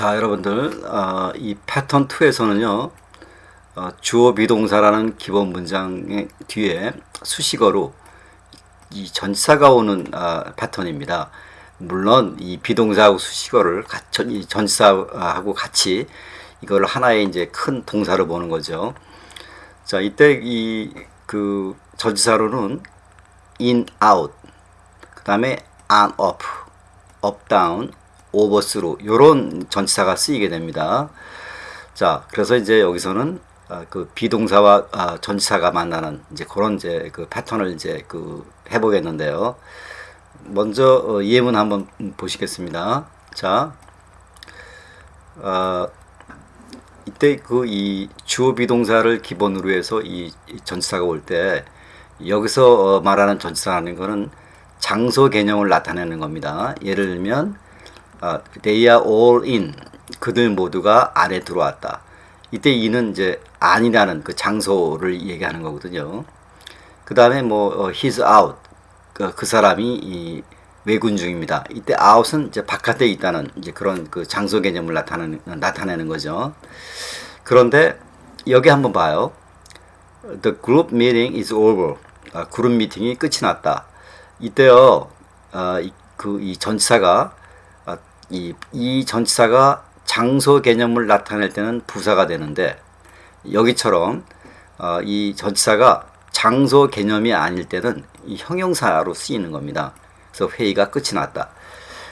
자, 여러분들, 어, 이 패턴 2에서는요, 어, 주어 비동사라는 기본 문장의 뒤에 수식어로 이 전치사가 오는 어, 패턴입니다. 물론 이 비동사하고 수식어를 가, 전, 이 전치사하고 같이 이걸 하나의 이제 큰 동사로 보는 거죠. 자, 이때 이 그 전치사로는 in, out, 그 다음에 on, off, up, down, through 요런 전치사가 쓰이게 됩니다. 자, 그래서 이제 여기서는 아, 그 비동사와 아, 전치사가 만나는 이제 그런 이제 그 패턴을 이제 그 해보겠는데요. 먼저 어, 예문 한번 보시겠습니다. 자, 어, 이때 그 이 주어 비동사를 기본으로 해서 이, 이 전치사가 올 때 여기서 어, 말하는 전치사라는 거는 장소 개념을 나타내는 겁니다. 예를 들면 어, they are all in 그들 모두가 안에 들어왔다. 이때 이는 이제 아니라는 그 장소를 얘기하는 거거든요. 그 다음에 뭐 어, he's out 그, 그 사람이 이 외군 중입니다. 이때 out은 이제 바깥에 있다는 이제 그런 그 장소 개념을 나타내는 나타내는 거죠. 그런데 여기 한번 봐요. The group meeting is over. 아, 그룹 미팅이 끝이 났다. 이때요, 아, 이, 그, 이 전치사가, 아, 이, 이 전치사가 장소 개념을 나타낼 때는 부사가 되는데, 여기처럼, 어, 이 전치사가 장소 개념이 아닐 때는 이 형용사로 쓰이는 겁니다. 그래서 회의가 끝이 났다.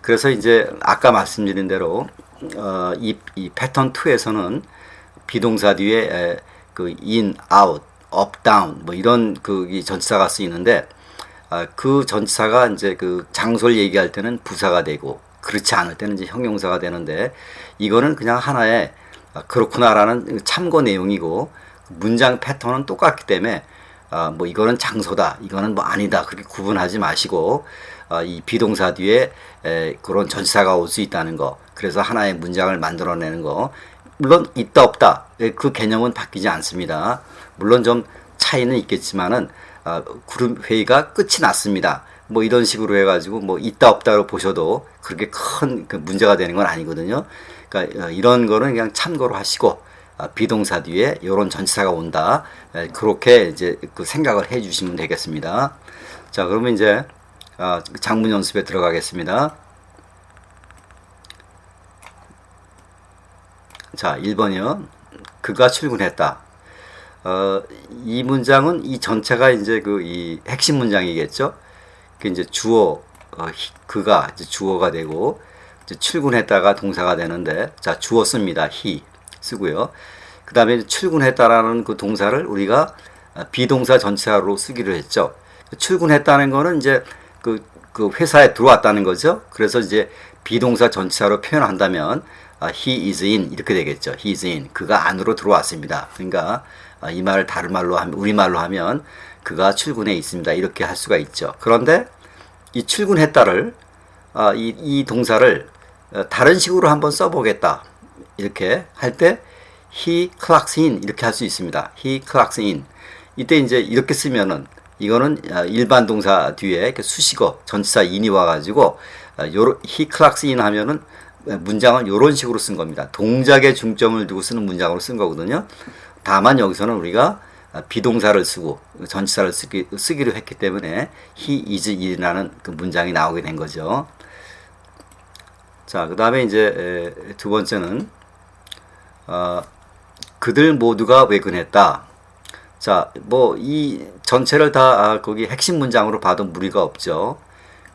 그래서 이제 아까 말씀드린 대로, 어, 이, 이 패턴 2에서는 비동사 뒤에 에, 그 in, out, up, down 뭐 이런 그이 전치사가 쓰이는데 아, 그 전치사가 이제 그 장소를 얘기할 때는 부사가 되고 그렇지 않을 때는 이제 형용사가 되는데 이거는 그냥 하나의 아, 그렇구나라는 참고 내용이고 문장 패턴은 똑같기 때문에 아, 뭐 이거는 장소다, 이거는 뭐 아니다 그렇게 구분하지 마시고 아, 이 비동사 뒤에 에, 그런 전치사가 올 수 있다는 거. 그래서 하나의 문장을 만들어내는 거. 물론 있다 없다 그 개념은 바뀌지 않습니다. 물론 좀 차이는 있겠지만은 아, 그룹 회의가 끝이 났습니다. 뭐 이런 식으로 해가지고 뭐 있다 없다로 보셔도 그렇게 큰그 문제가 되는 건 아니거든요. 그러니까 어, 이런 거는 그냥 참고로 하시고 아, 비동사 뒤에 이런 전치사가 온다. 에, 그렇게 이제 그 생각을 해주시면 되겠습니다. 자 그러면 이제 아, 장문 연습에 들어가겠습니다. 자, 1번이요. 그가 출근했다. 어, 이 문장은 이 전체가 이제 그 이 핵심 문장이겠죠. 그 이제 주어, 어, 그가 이제 주어가 되고 이제 출근했다가 동사가 되는데 자, 주어 씁니다. he 쓰고요. 그 다음에 출근했다라는 그 동사를 우리가 비동사 전체로 쓰기로 했죠. 출근했다는 거는 이제 그, 그 회사에 들어왔다는 거죠. 그래서 이제 비동사 전체로 표현한다면 아, he is in 이렇게 되겠죠. he is in 그가 안으로 들어왔습니다. 그러니까 아, 이 말을 다른 말로 하면 우리 말로 하면 그가 출근해 있습니다. 이렇게 할 수가 있죠. 그런데 이 출근했다를 아, 이, 이 동사를 어, 다른 식으로 한번 써보겠다 이렇게 할 때 he clocks in 이렇게 할 수 있습니다. he clocks in 이때 이제 이렇게 쓰면은 이거는 일반 동사 뒤에 수식어 전치사 in이 와가지고 he clocks in 하면은 문장은 이런 식으로 쓴 겁니다. 동작에 중점을 두고 쓰는 문장으로 쓴 거거든요. 다만 여기서는 우리가 비동사를 쓰고 전치사를 쓰기, 쓰기로 했기 때문에 he is 이라는 그 문장이 나오게 된 거죠. 자, 그 다음에 이제 두 번째는 어, 그들 모두가 외근했다. 자, 뭐 이 전체를 다 아, 거기 핵심 문장으로 봐도 무리가 없죠.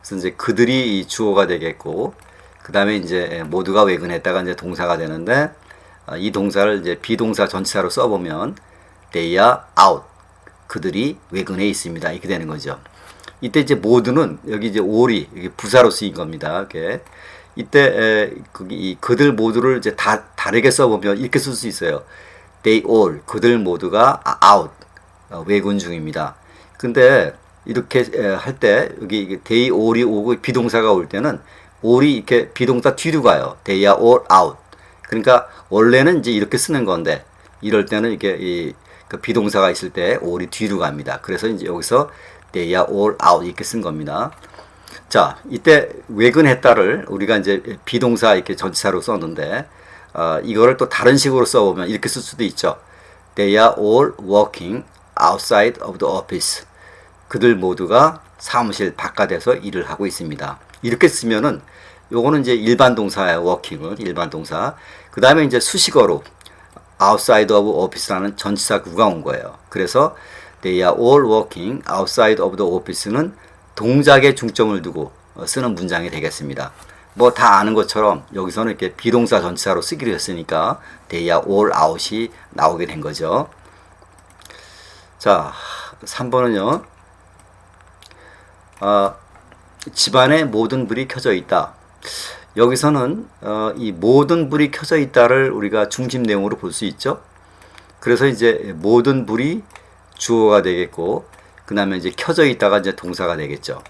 그래서 이제 그들이 주어가 되겠고 그 다음에 이제 모두가 외근했다가 이제 동사가 되는데 아, 이 동사를 이제 비동사 전치사로 써보면 they are out 그들이 외근해 있습니다 이렇게 되는 거죠. 이때 이제 모두는 여기 이제 all이 여기 부사로 쓰인 겁니다. 이렇게 이때 그들 모두를 이제 다 다르게 써보면 이렇게 쓸 수 있어요. they all 그들 모두가 out 어, 외근 중입니다. 근데 이렇게 할 때 여기 they all이 오고 비동사가 올 때는 all이 이렇게 비동사 뒤로 가요. they are all out. 그러니까 원래는 이제 이렇게 쓰는 건데 이럴 때는 이게 이 그 비동사가 있을 때 all이 뒤로 갑니다. 그래서 이제 여기서 they are all out 이렇게 쓴 겁니다. 자, 이때 외근했다를 우리가 이제 비동사 이렇게 전치사로 썼는데, 어, 이거를 또 다른 식으로 써보면 이렇게 쓸 수도 있죠. They are all working outside of the office. 그들 모두가 사무실 바깥에서 일을 하고 있습니다. 이렇게 쓰면은 요거는 이제 일반 동사예요. working은 일반 동사. 그 다음에 이제 수식어로 outside of office라는 전치사 구가 온 거예요. 그래서 they are all working outside of the office는 동작에 중점을 두고 어, 쓰는 문장이 되겠습니다. 뭐 다 아는 것처럼 여기서는 이렇게 비동사 전치사로 쓰기로 했으니까 they are all out이 나오게 된 거죠. 자, 3번은요. 어, 집안에 모든 불이 켜져 있다. 여기서는 어, 이 모든 불이 켜져 있다를 우리가 중심 내용으로 볼 수 있죠. 그래서 이제 모든 불이 주어가 되겠고, 그 다음에 이제 켜져 있다가 이제 동사가 되겠죠.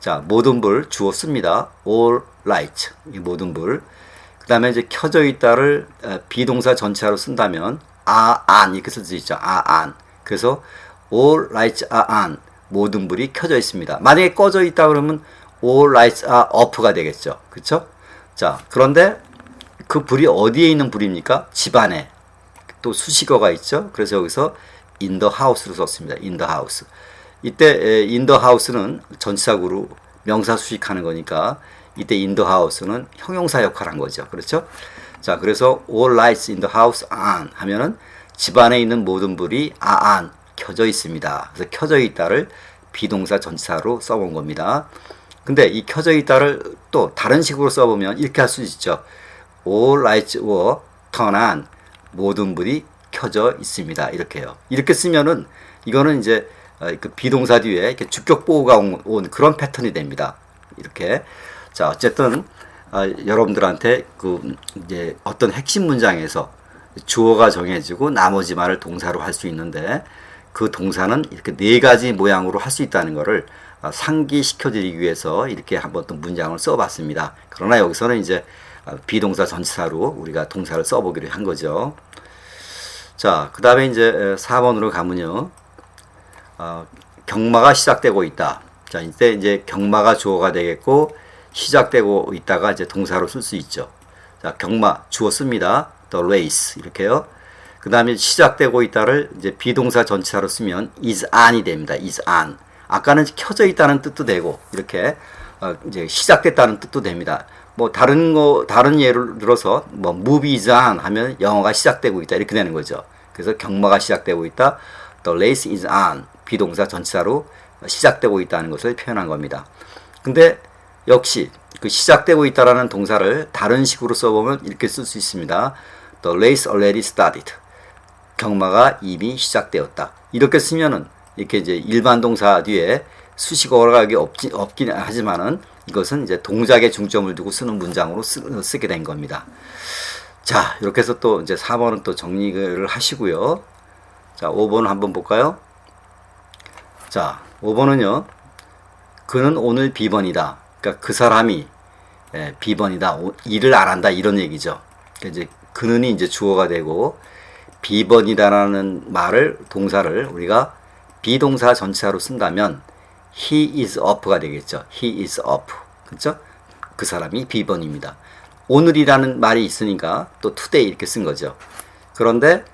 자, 모든 불 주어 씁니다. all light 이 모든 불. 그 다음에 이제 켜져 있다를 어, 비동사 전체로 쓴다면 are on 이렇게 쓸 수 있죠. are on. 그래서 all lights are on 모든 불이 켜져 있습니다. 만약에 꺼져 있다 그러면 all lights are off가 되겠죠. 그렇죠? 자, 그런데 그 불이 어디에 있는 불입니까? 집안에. 또 수식어가 있죠. 그래서 여기서 in the house로 썼습니다. in the house. 이때 에, in the house는 전치사구로 명사 수식하는 거니까 이때 in the house는 형용사 역할을 한 거죠. 그렇죠? 자, 그래서 all lights in the house on 하면은 집안에 있는 모든 불이 on 켜져 있습니다. 그래서 켜져 있다를 비동사 전치사로 써본 겁니다. 근데 이 켜져 있다를 또 다른 식으로 써보면 이렇게 할 수 있죠. All lights were turned on. 모든 불이 켜져 있습니다. 이렇게요. 이렇게 쓰면은 이거는 이제 어, 그 비동사 뒤에 이렇게 주격 보호가 온, 온 그런 패턴이 됩니다. 이렇게. 자, 어쨌든 아, 여러분들한테 그 이제 어떤 핵심 문장에서 주어가 정해지고 나머지 말을 동사로 할 수 있는데 그 동사는 이렇게 네 가지 모양으로 할 수 있다는 것을 아, 상기시켜 드리기 위해서 이렇게 한번 또 문장을 써 봤습니다. 그러나 여기서는 이제 아, 비동사 전치사로 우리가 동사를 써 보기로 한 거죠. 자, 그 다음에 이제 4번으로 가면요. 어, 경마가 시작되고 있다. 자, 이때 이제 경마가 주어가 되겠고, 시작되고 있다가 이제 동사로 쓸 수 있죠. 자, 경마, 주어 씁니다. the race. 이렇게요. 그 다음에 시작되고 있다를 이제 비동사 전치사로 쓰면 is on이 됩니다. is on. 아까는 켜져 있다는 뜻도 되고, 이렇게, 어, 이제 시작됐다는 뜻도 됩니다. 뭐 다른 거 다른 예를 들어서 뭐 move is on 하면 영어가 시작되고 있다 이렇게 되는 거죠. 그래서 경마가 시작되고 있다. The race is on 비동사 전치사로 시작되고 있다는 것을 표현한 겁니다. 근데 역시 그 시작되고 있다라는 동사를 다른 식으로 써보면 이렇게 쓸 수 있습니다. The race already started. 경마가 이미 시작되었다. 이렇게 쓰면은 이렇게 이제 일반 동사 뒤에 수식어가 없지, 없긴 하지만은 이것은 이제 동작에 중점을 두고 쓰는 문장으로 쓰, 게된 겁니다. 자, 이렇게 해서 또 이제 4번은 또 정리를 하시고요. 자, 5번 한번 볼까요? 자, 5번은요. 그는 오늘 비번이다. 그러니까 그 사람이 예, 비번이다. 일을 안 한다. 이런 얘기죠. 그러니까 이제 그는이 이제 주어가 되고 비번이다라는 말을 동사를 우리가 비동사 전치사로 쓴다면 he is up가 되겠죠. he is up. 그렇죠? 그 사람이 비번입니다. 오늘이라는 말이 있으니까 또 today 이렇게 쓴 거죠. 그런데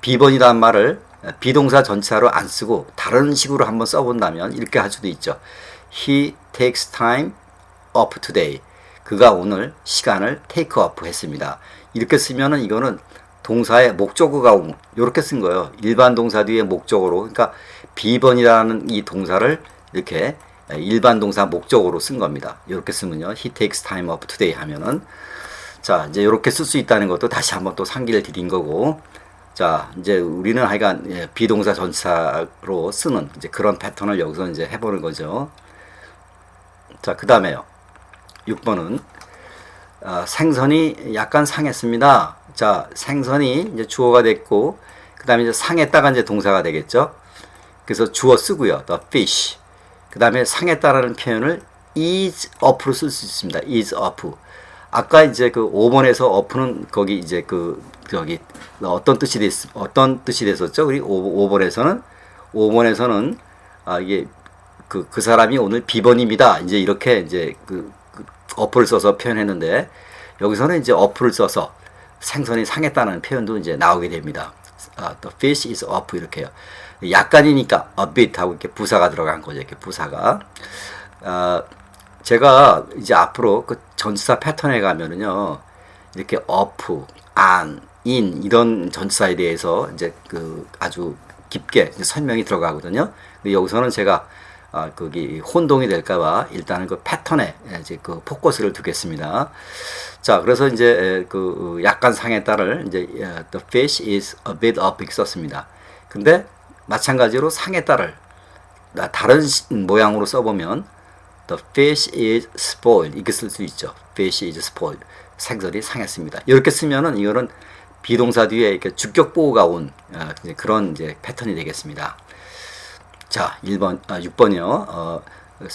비번이라는 말을 비동사 전치사로 안 쓰고 다른 식으로 한번 써본다면 이렇게 할 수도 있죠. He takes time off today. 그가 오늘 시간을 off 했습니다. 이렇게 쓰면은 이거는 동사의 목적어가 이렇게 쓴 거예요. 일반 동사 뒤에 목적어로. 그러니까 비번이라는 이 동사를 이렇게 일반 동사 목적으로 쓴 겁니다. 이렇게 쓰면요. He takes time off today 하면은 자, 이제 이렇게 쓸 수 있다는 것도 다시 한번 또 상기를 드린 거고. 자, 이제 우리는 하여간 예, 비동사 전사로 쓰는 이제 그런 패턴을 여기서 이제 해보는 거죠. 자, 그 다음에요. 6번은 어, 생선이 약간 상했습니다. 자, 생선이 이제 주어가 됐고, 그 다음에 이제 상했다가 이제 동사가 되겠죠. 그래서 주어 쓰고요. the fish. 그 다음에 상했다라는 표현을 is up로 쓸 수 있습니다. is up. 아까 이제 그 5번에서 up는 거기 이제 그 저기 어떤 뜻이 됐 어떤 뜻이 됐었죠? 우리 5, 번에서는 5번에서는 아 이게 그, 그 사람이 오늘 비번입니다. 이제 이렇게 이제 그, 그 어플을 써서 표현했는데 여기서는 이제 어플을 써서 생선이 상했다는 표현도 이제 나오게 됩니다. 아, the fish is up 이렇게요. 약간이니까 a bit 하고 이렇게 부사가 들어간 거죠. 이렇게 부사가. 아, 제가 이제 앞으로 그 전치사 패턴에 가면은요. 이렇게 up, an, in 이런 전치사에 대해서 이제 그 아주 깊게 설명이 들어가거든요. 근데 여기서는 제가 아, 거기 혼동이 될까봐 일단은 그 패턴에 이제 그 포커스를 두겠습니다. 자, 그래서 이제 에, 그 약간 상했다를 이제 에, the fish is a bit up 썼습니다. 근데 마찬가지로 상했다를 나- 다른 시- 모양으로 써보면 the fish is spoiled 이렇게 쓸 수 있죠. fish is spoiled 생선이 상했습니다. 이렇게 쓰면은 이거는 비동사 뒤에 이렇게 주격 보호가 온 어, 이제 그런 이제 패턴이 되겠습니다. 자, 1번, 아, 6번이요. 어, 어,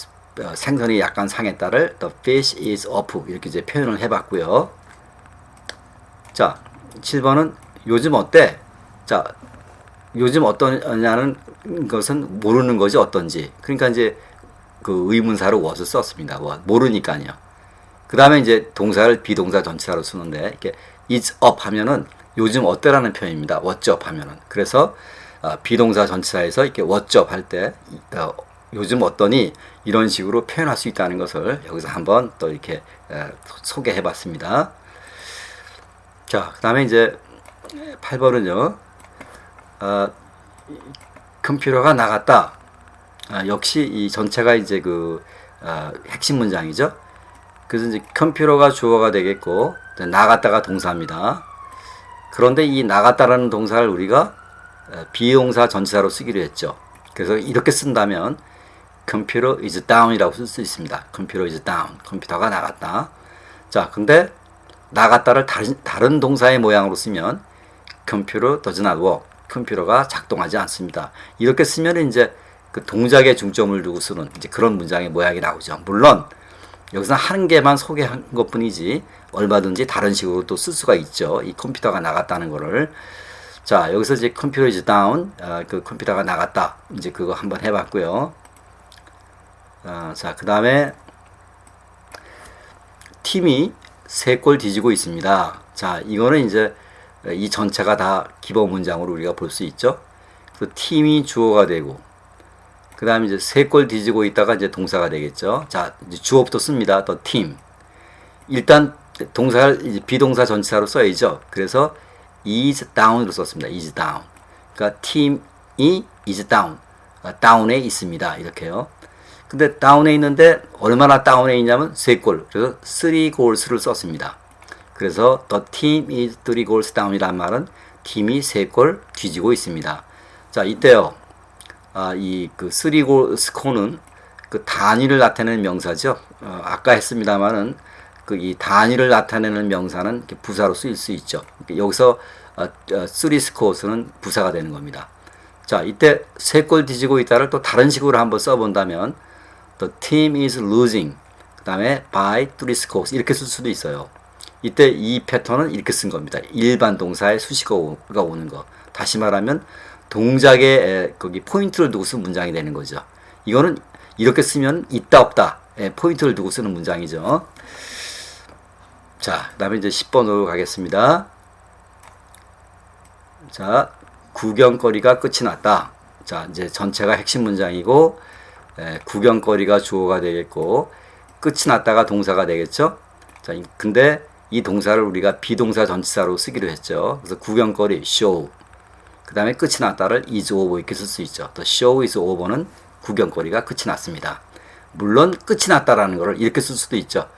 생선이 약간 상했다를 the fish is up 이렇게 이제 표현을 해봤고요. 자, 7번은 요즘 어때? 자, 요즘 어떠냐는 것은 모르는 것이 어떤지. 그러니까 이제 그 의문사로 what을 썼습니다. 모르니까요. 그 다음에 이제 동사를 비동사 전치사로 쓰는데 이렇게 is up 하면은 요즘 어때라는 표현입니다. what's up 하면은. 그래서 어, 비동사 전치사에서 이렇게 what's up 할 때 어, 요즘 어떠니 이런 식으로 표현할 수 있다는 것을 여기서 한번 또 이렇게 에, 소개해 봤습니다. 자, 그 다음에 이제 8번은요. 어, 컴퓨터가 나갔다. 아, 역시 이 전체가 이제 그 어, 핵심 문장이죠. 그래서 이제 컴퓨터가 주어가 되겠고 나갔다가 동사입니다. 그런데 이 나갔다라는 동사를 우리가 어, 비동사 전치사로 쓰기로 했죠. 그래서 이렇게 쓴다면 컴퓨터 is down이라고 쓸 수 있습니다. 컴퓨터 is down. 컴퓨터가 나갔다. 자, 근데 나갔다를 다른, 다른 동사의 모양으로 쓰면 컴퓨터 does not work. 컴퓨터가 작동하지 않습니다. 이렇게 쓰면 이제 그 동작에 중점을 두고 쓰는 이제 그런 문장의 모양이 나오죠. 물론 여기서 한 개만 소개한 것 뿐이지 얼마든지 다른 식으로 또 쓸 수가 있죠. 이 컴퓨터가 나갔다는 거를. 자, 여기서 이제 컴퓨터 is down. 어, 그 컴퓨터가 나갔다. 이제 그거 한번 해봤고요. 어, 자, 그 다음에 팀이 세골 뒤지고 있습니다. 자, 이거는 이제 이 전체가 다 기본 문장으로 우리가 볼 수 있죠. 그 팀이 주어가 되고, 그 다음에 이제 세골 뒤지고 있다가 이제 동사가 되겠죠. 자, 주어부터 씁니다. 더 팀. 일단 동사를 비동사 전치사로 써야죠. 그래서 is down으로 썼습니다. is down. 그러니까 팀이 is down. 아, 다운에 있습니다. 이렇게요. 근데 다운에 있는데 얼마나 다운에 있냐면 세 골. 그래서 three goals를 썼습니다. 그래서 the team is three goals down이란 말은 팀이 세골 뒤지고 있습니다. 자, 이때요. 아, 이그 three goal score는 그 단위를 나타내는 명사죠. 어, 아까 했습니다만은 그 이 단위를 나타내는 명사는 부사로 쓰일 수 있죠. 여기서 어, 어, three scores는 부사가 되는 겁니다. 자, 이때 세골 뒤지고 있다를 또 다른 식으로 한번 써본다면 the team is losing 그 다음에 by three scores 이렇게 쓸 수도 있어요. 이때 이 패턴은 이렇게 쓴 겁니다. 일반 동사의 수식어가 오는 거. 다시 말하면 동작에 에, 거기 포인트를 두고 쓴 문장이 되는 거죠. 이거는 이렇게 쓰면 있다 없다 에, 포인트를 두고 쓰는 문장이죠. 자, 그다음에 이제 10번으로 가겠습니다. 자, 구경거리가 끝이 났다. 자, 이제 전체가 핵심 문장이고 에, 구경거리가 주어가 되겠고 끝이 났다가 동사가 되겠죠. 자, 이- 근데 이 동사를 우리가 비동사 전치사로 쓰기로 했죠. 그래서 구경거리 show. 그 다음에 끝이 났다를 is over 이렇게 쓸 수 있죠. The show is over는 구경거리가 끝이 났습니다. 물론 끝이 났다라는 것을 이렇게 쓸 수도 있죠.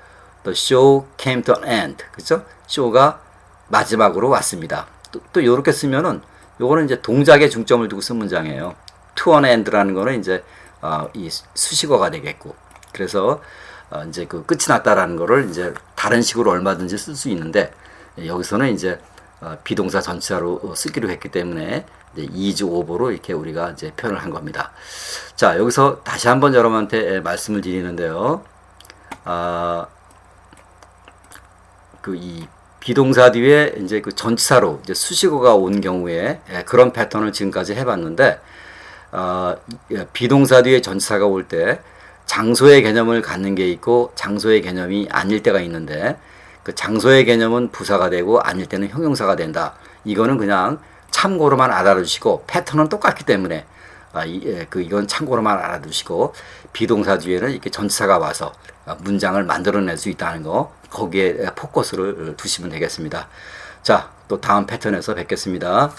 The show came to an end. 그죠? 쇼가 마지막으로 왔습니다. 또, 또 이렇게 쓰면은 요거는 이제 동작에 중점을 두고 쓴 문장이에요. to an end라는 거는 이제 어, 이 수식어가 되겠고. 그래서 어, 이제 그 끝이 났다라는 거를 이제 다른 식으로 얼마든지 쓸 수 있는데 여기서는 이제 어, 비동사 전치사로 어, 쓰기로 했기 때문에 이제 is over로 이렇게 우리가 이제 표현을 한 겁니다. 자, 여기서 다시 한번 여러분한테 말씀을 드리는데요. 아, 그이 비동사 뒤에 이제 그 전치사로 이제 수식어가 온 경우에 예, 그런 패턴을 지금까지 해봤는데 어, 이- 비동사 뒤에 전치사가 올 때 장소의 개념을 갖는 게 있고 장소의 개념이 아닐 때가 있는데 그 장소의 개념은 부사가 되고 아닐 때는 형용사가 된다. 이거는 그냥 참고로만 알아두시고 패턴은 똑같기 때문에 아, 이, 예, 그 이건 참고로만 알아두시고 비동사 뒤에는 이렇게 전치사가 와서 아, 문장을 만들어낼 수 있다는 거 거기에 포커스를 두시면 되겠습니다. 자, 또 다음 패턴에서 뵙겠습니다.